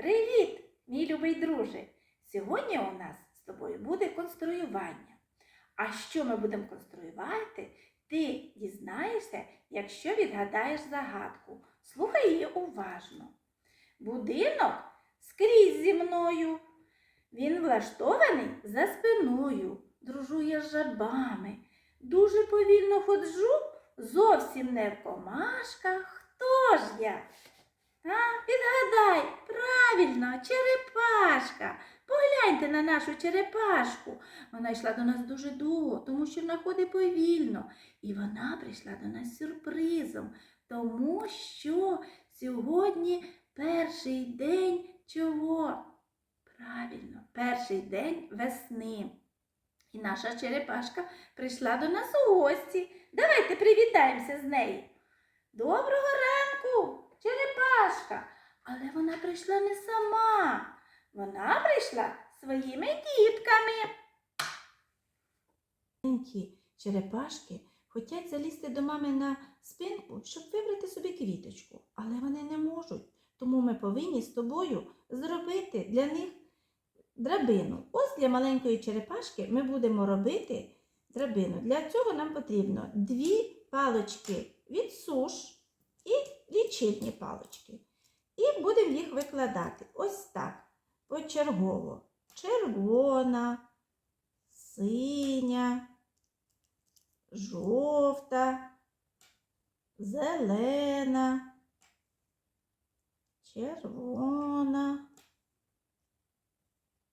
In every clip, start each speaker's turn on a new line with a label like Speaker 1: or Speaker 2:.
Speaker 1: Привіт, мій любий друже! Сьогодні у нас з тобою буде конструювання. А що ми будемо конструювати, ти дізнаєшся, якщо відгадаєш загадку. Слухай її уважно. Будинок скрізь зі мною. Він влаштований за спиною, дружу я з жабами. Дуже повільно ходжу, зовсім не в комашках. Хто ж я? А, відгадай, правильно, черепашка. Погляньте на нашу черепашку. Вона йшла до нас дуже довго, тому що вона ходить повільно. І вона прийшла до нас сюрпризом, тому що сьогодні перший день чого? Правильно, перший день весни. І наша черепашка прийшла до нас у гості. Давайте привітаємося з нею. Доброго! Але вона прийшла не сама. Вона прийшла своїми дітками.
Speaker 2: Маленькі черепашки хочуть залізти до мами на спинку, щоб вибрати собі квіточку, але вони не можуть. Тому ми повинні з тобою зробити для них драбину. Ось для маленької черепашки ми будемо робити драбину. Для цього нам потрібно дві палочки від суш і лічильні палочки. І будемо їх викладати ось так, почергово. Червона, синя, жовта, зелена, червона,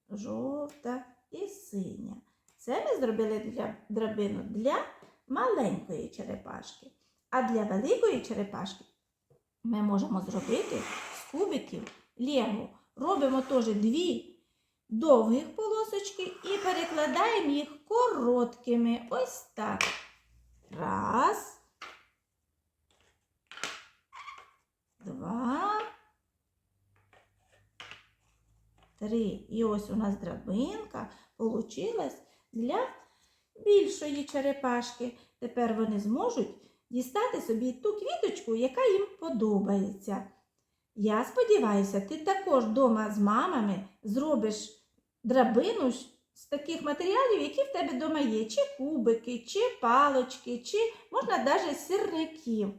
Speaker 2: жовта і синя. Це ми зробили для драбину для маленької черепашки. А для великої черепашки ми можемо зробити кубиків лего. Робимо теж дві довгих полосочки і перекладаємо їх короткими. Ось так. Раз. Два. Три. І ось у нас драбинка получилась для більшої черепашки. Тепер вони зможуть дістати собі ту квіточку, яка їм подобається. Я сподіваюся, ти також вдома з мамами зробиш драбину з- таких матеріалів, які в тебе вдома є, чи кубики, чи палочки, чи можна навіть сірників.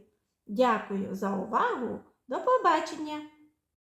Speaker 2: Дякую за увагу. До побачення!